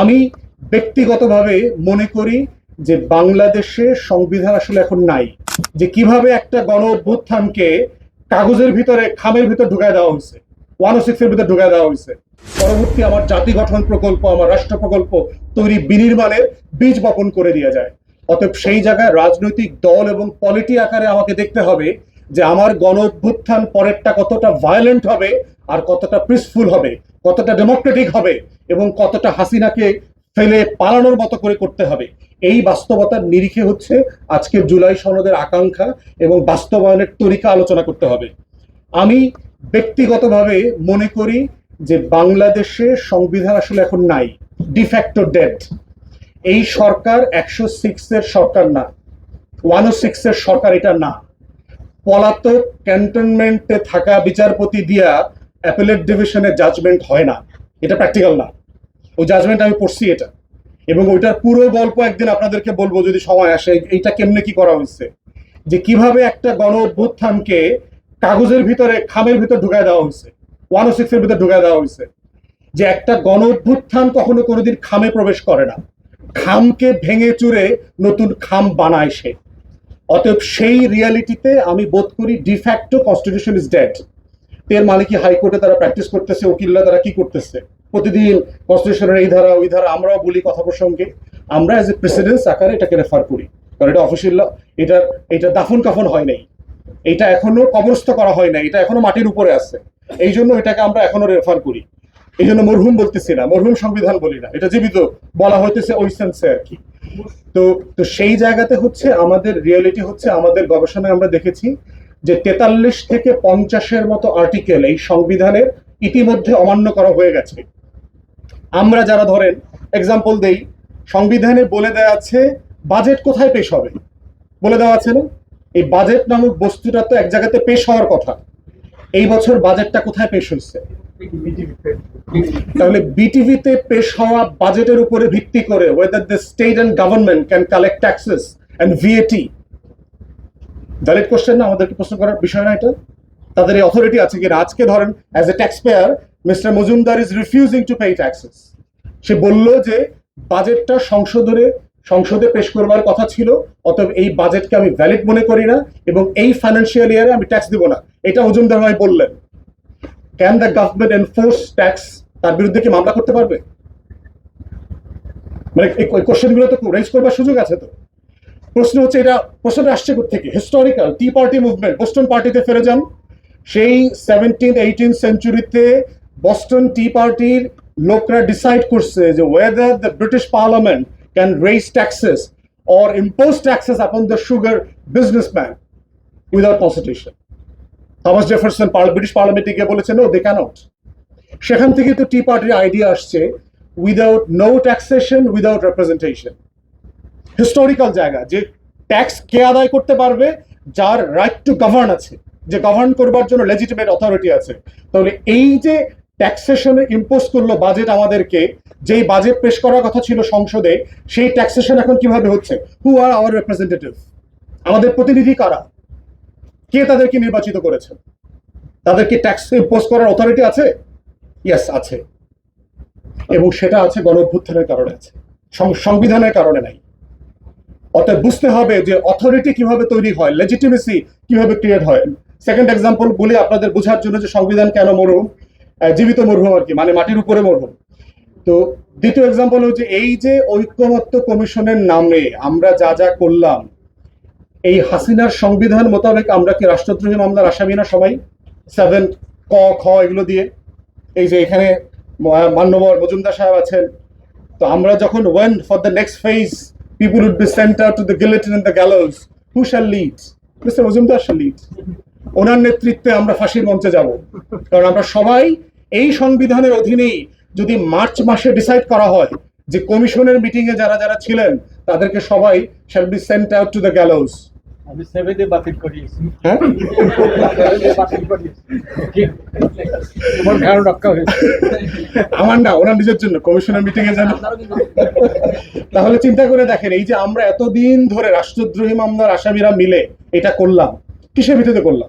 আমি ব্যক্তিগতভাবে মনে করি যে বাংলাদেশে সংবিধান আসলে এখন নাই, যে কীভাবে একটা গণ অভ্যুত্থানকে কাগজের ভিতরে, খামের ভিতর ঢুকায় দেওয়া হয়েছে ওয়ান ও সিক্সের ভিতরে ঢুকায় দেওয়া হয়েছে। পরবর্তী আমার জাতি গঠন প্রকল্প, আমার রাষ্ট্র প্রকল্প তৈরি বিনির্মাণের বীজ বপন করে দিয়ে যায়। অতএব সেই জায়গায় রাজনৈতিক দল এবং পলিটি আকারে আমাকে দেখতে হবে যে আমার গণ অভ্যুত্থান পরেরটা কতটা ভায়োলেন্ট হবে আর কতটা পিসফুল হবে। কতটা ডেমোক্রেটিক হবে এবং কতটা হাসিনাকে ফেলে পালানোর মতো করে করতে হবে। এই বাস্তবতার নিরিখে হচ্ছে আজকের জুলাই সনদের আকাঙ্ক্ষা এবং বাস্তবায়নের তরিকা আলোচনা করতে হবে। আমি ব্যক্তিগতভাবে মনে করি যে বাংলাদেশে সংবিধান আসলে এখন নাই ডিফ্যাক্টো ডেড এই সরকার একশো সিক্সের সরকার না ওয়ান ও সিক্সের সরকার এটা না। পলাতক ক্যান্টনমেন্টে থাকা বিচারপতি দিয়া অ্যাপেলেট ডিভিশনের জাজমেন্ট হয় না। এটা প্র্যাকটিক্যাল না। ওই জাজমেন্ট আমি পড়ছি এটা। এবং ওইটার পুরো গল্প একদিন আপনাদেরকে বলব যদি সময় আসে, এইটা কেমনে কি করা হয়েছে? যে কীভাবে একটা গণ অভ্যুত্থানকে কাগজের ভিতরে, খামের ভিতর ঢুকায় দেওয়া হয়েছে। ওয়ান ও সিক্সের ভিতরে ঢুকায় দেওয়া হয়েছে। যে একটা গণ অভ্যুত্থান কখনো কোনোদিন খামে প্রবেশ করে না। খামকে ভেঙে চুরে নতুন খাম বানায় সে। অতএব সেই রিয়ালিটিতে আমি বোধ করি ডিফ্যাক্টো কনস্টিটিউশন ইজ ডেড এর মানে হাইকোর্টে তারা প্র্যাকটিস করতেছে, উকিলরা তারা কি করতেছে? প্রতিদিন কনস্টিটিউশনের এই ধারা, ওই ধারা, আমরাও বলি কথা প্রসঙ্গে। আমরা এজ এ প্রেসিডেন্স আকারে এটাকে রেফার করি। কারণ এটা অফিসিয়াল এটা এটা দাফন কাফন হয় নাই। এটা এখনও কবরস্থ করা হয় নাই, এটা এখনও মাটির উপরে আছে। এই জন্য এটাকে আমরা এখনও রেফার করি। এই জন্য মরহুম বলতেছি না, মরহুম সংবিধান বলি না। এটা জীবিত, বলা হইতেছে ওই সেন্সে আর কি। তো তো সেই জায়গাতে হচ্ছে আমাদের রিয়েলিটি হচ্ছে আমাদের গবেষণায় আমরা দেখেছি যে তেতাল্লিশ থেকে পঞ্চাশের মতো আর্টিকেল এই সংবিধানের ইতিমধ্যে অমান্য করা হয়ে গেছে। আমরা যারা ধরেন এক্সাম্পল দেই, সংবিধানে বলে দেওয়া আছে বাজেট কোথায় পেশ হবে? বলে দেওয়া আছে না? এই বাজেট নামক বস্তুটা তো এক জায়গাতে পেশ হওয়ার কথা। এই বছর বাজেটটা কোথায় পেশ হয়েছে? তাহলে বিটিভিতে পেশ হওয়া বাজেটের উপরে ভিত্তি করে whether the state and government can collect taxes and VAT valid question না, আমাদেরকে প্রশ্ন করার বিষয় না এটা। তাদের এই অথরিটি আছে কিনা আজকে ধরেন as a tax payer mister Majumdar is refusing to pay taxes সে বলল যে বাজেটটা সংশোধনে, সংসদে পেশ করবার কথা ছিল, অতএব এই বাজেটকে আমি ভ্যালিড মনে করি না, এবং এই ফাইন্যান্সিয়াল ইয়ারে আমি ট্যাক্স দিব না। এটা মজুমদার ভাই বললেন। Can the government enforce tax তার বিরুদ্ধে কি মামলা করতে পারবে? মানে কোশ্চেনগুলো তো রেজ করবার সুযোগ আছে তো। প্রশ্ন হচ্ছে এটা, প্রশ্নটা আসছে থেকে historical tea party movement Boston পার্টিতে ফিরে যান। সেই seventeen eighteen century Boston tea পার্টির লোকরা ডিসাইড করছে যে whether the British parliament can raise taxes or impose taxes upon the sugar businessman without constitution Thomas Jefferson British পার্লামেন্টে গিয়ে বলেছে নো দে ক্যানট সেখান থেকে তো টি পার্টির আইডিয়া আসছে without no taxation without representation historical জায়গা, যে ট্যাক্স কে আদায় করতে পারবে, যার রাইট টু গভর্ন আছে, যে গভর্ন করবার জন্য লেজিটিমেট অথরিটি আছে। তাহলে এই যে ট্যাক্সেশনে ইম্পোজ করল বাজেট আমাদেরকে, যেই বাজেট পেশ করার কথা ছিল সংসদে, সেই ট্যাক্সেশন এখন কীভাবে হচ্ছে? হু আর আওয়ার রিপ্রেজেন্টেটিভ আমাদের প্রতিনিধি কারা? কে তাদেরকে নির্বাচিত করেছে? তাদেরকে ট্যাক্স ইম্পোজ করার অথরিটি আছে? ইয়েস আছে। এবং সেটা আছে গণ অভ্যুত্থানের কারণে আছে। সংবিধানের কারণে নাই। অতএব বুঝতে হবে যে অথরিটি কীভাবে তৈরি হয় লেজিটিমেসি কীভাবে ক্রিয়েট হয়। সেকেন্ড এক্সাম্পল বলি আপনাদের বোঝার জন্য যে সংবিধান কেন মরহুম? জীবিত মরহুম আর কি মানে মাটির উপরে মরহুম। তো দ্বিতীয় এক্সাম্পল হচ্ছে এই যে ঐক্যমত্য কমিশনের নামে আমরা যা যা করলাম, এই হাসিনার সংবিধান মোতাবেক আমরা কি রাষ্ট্রদ্রোহী মামলার আসামি না সবাই? সেভেন ক, খ এগুলো দিয়ে। এই যে এখানে মান্যবর মজুমদার সাহেব আছেন। তো আমরা যখন when for the next phase people would be sent out to the guillotine and the gallows. Who shall lead? Mr. Majumdar shall lead ওনার নেতৃত্বে আমরা ফাঁসির মঞ্চে যাব কারণ আমরা সবাই এই সংবিধানের অধীনেই যদি মার্চ মাসে ডিসাইড করা হয় যে কমিশনের মিটিংয়ে যারা যারা ছিলেন, তাদেরকে সবাই shall be sent out to the gallows আমি সেভেনে বাতিল করিয়েছি। হ্যাঁ? তোমার ধ্যান রক্ষা হয়েছে। আমার না ওনার নিজের জন্য কমিশনার মিটিং এ যান তাহলে চিন্তা করে দেখেন এই যে আমরা এতদিন ধরে রাষ্ট্রদ্রোহী মামলার আসামিরা মিলে এটা করলাম কিসের ভিত্তিতে করলাম?